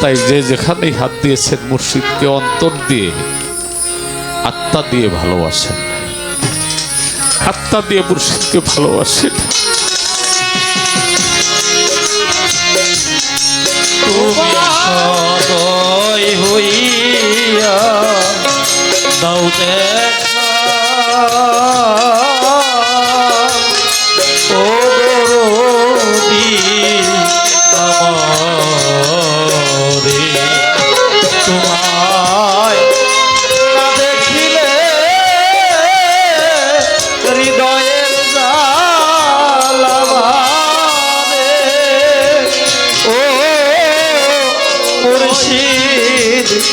তাই যে যেখানেই হাত দিয়েছেন মুর্শিদকে অন্তর দিয়ে, আত্মা দিয়ে ভালোবাসেন। আত্মা দিয়ে মুর্শিদকে ভালোবাসেন। হইয়া দাও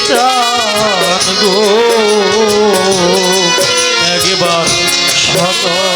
চান গো। একবার সদয়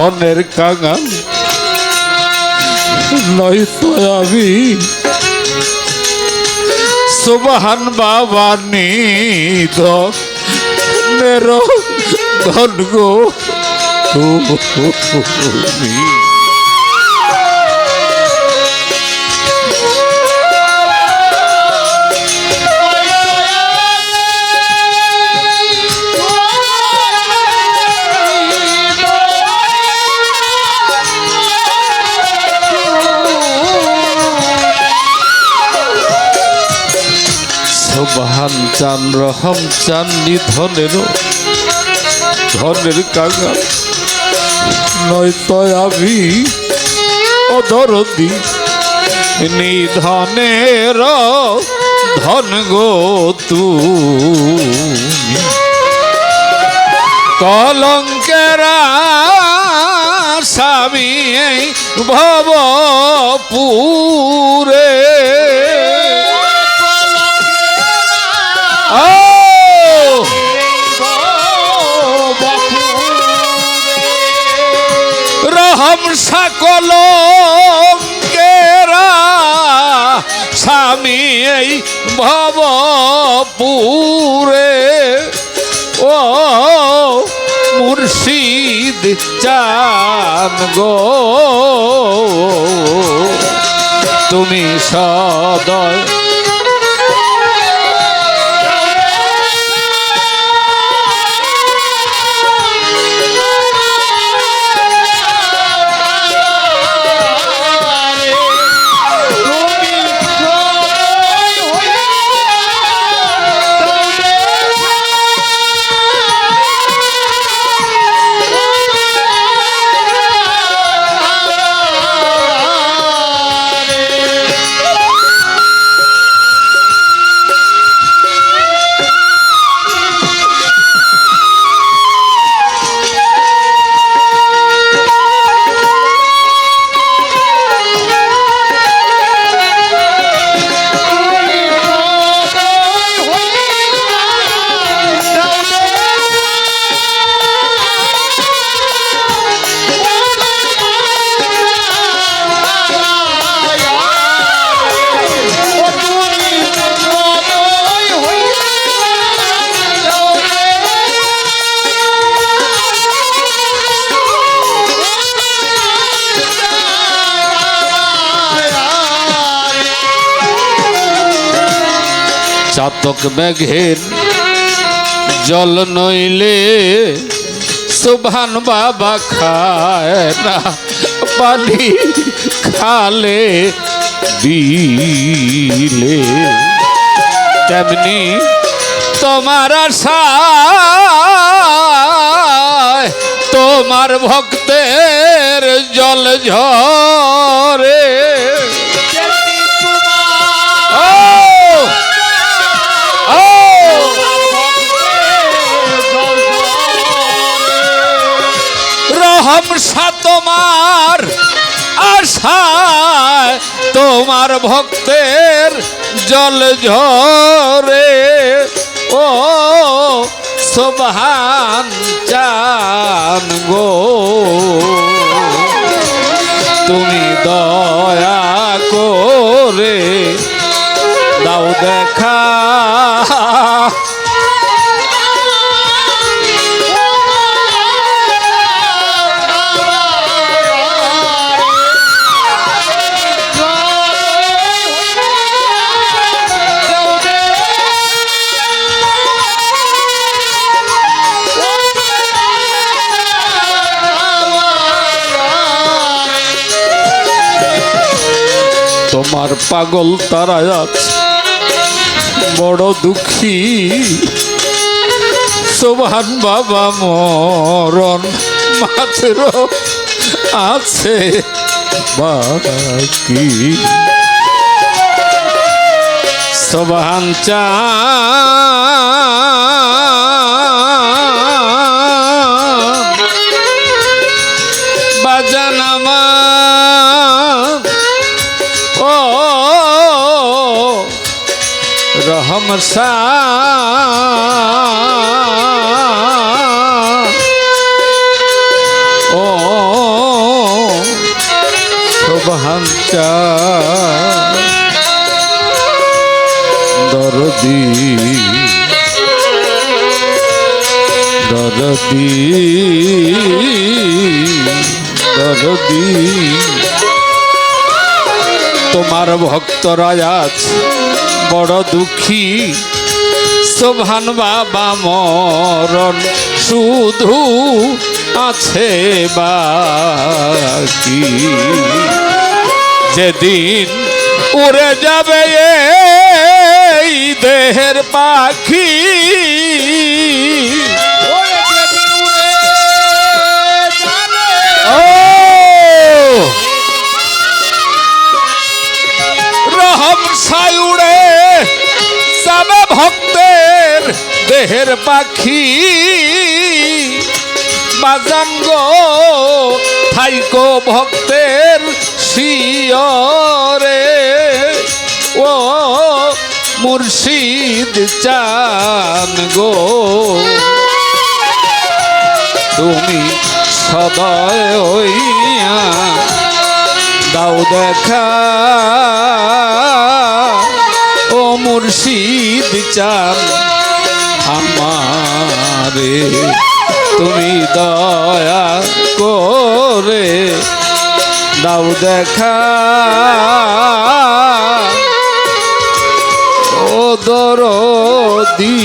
ধনের কাঙাল নয়তো আমি সুবাহান বাবা নিদ নেরো ধন গো তুমি চান রহম, চান নিধনের, ধনের কাঙাল। নয়তো আমি অধরদি নিধনের ধন গো তুমি। কলঙ্কেরা স্বামী ভব পুরে রহম সকল স্বামী এই ভবপুরে। ও মুর্শিদ চান গো। তুমি সদয় চাতক ব্যাঘের জল নইলে সুভান বাবা খায় না, পানি খালে বিলে। তেমনি তোমার আশায় তোমার ভক্তের জল ঝরে। রহম সা তোমার আশায়, তোমার ভক্তের জল ঝরে। ও সোভান চান গো। তুমি দয়া করে দাও দেখা তোমার পাগল তারা আছে বড় দুঃখী। সোভান বাবা মরণ মাত্র আছে বাকি। সোভান চা রহম ও শোভাঞ্চা দরদি। দরদি। দরদি। তোমার ভক্তরা আজ বড় দুঃখী। শোভান বাবা মরণ শুধু আছে বাকি। যেদিন উড়ে যাবে এই দেহের পাখি। রহম সায়ুড়ে দেহের পাখি বাজাঙ্গ থাইকো ভক্তের শিয়রে। ও মুর্শিদ চান গো। তুমি সদয় দাও দেখা। ও মুর্শিদ চান আমারে তুমি দয়া করে দাও দেখা। ও দরদি